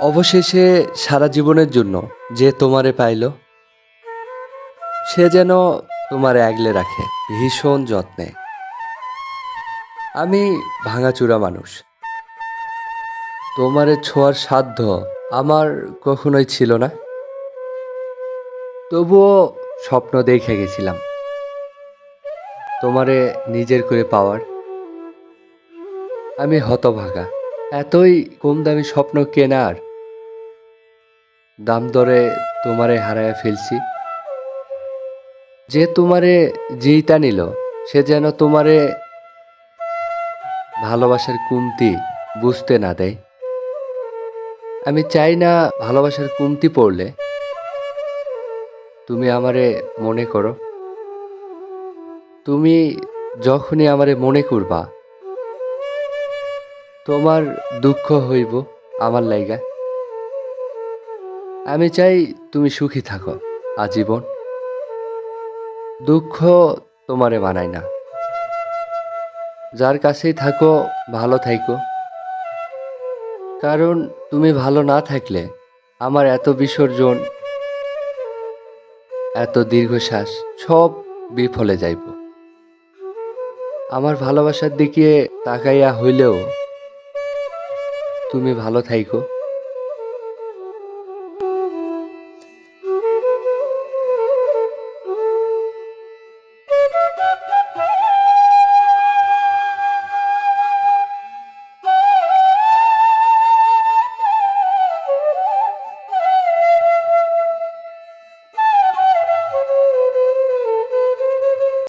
অবশেষে সারা জীবনের জন্য যে তোমারে পাইল, সে যেন তোমারে আগলে রাখে ভীষণ যত্নে। আমি ভাঙাচুরা মানুষ। তোমারে ছোঁয়ার সাধ্য আমার কখনোই ছিল না। তবুও স্বপ্ন দেখে গেছিলাম। তোমারে নিজের করে পাওয়ার। আমি হতভাগা। এতই কম দামি স্বপ্ন কেনার দাম দরে তোমারে হারায় ফেলছি। যে তোমারে যেইটা নিল, সে যেন তোমারে ভালোবাসার কুমতি বুঝতে না দেয়। আমি চাই না ভালোবাসার কুমতি পড়লে। তুমি আমারে মনে করো। তুমি যখনই আমারে মনে করবা, তোমার দুঃখ হইব আমার লাইগা। আমি চাই তুমি সুখী থাকো, আজীবন। দুঃখ তোমারে মানায় না। যার কাছেই থাকো, ভালো থাইকো। কারণ তুমি ভালো না থাকলে আমার এত বিসর্জন, এত দীর্ঘশ্বাস, সব বিফলে যাইব। আমার ভালোবাসার দিকে তাকাইয়া হইলেও তুমি ভালো থাইকো।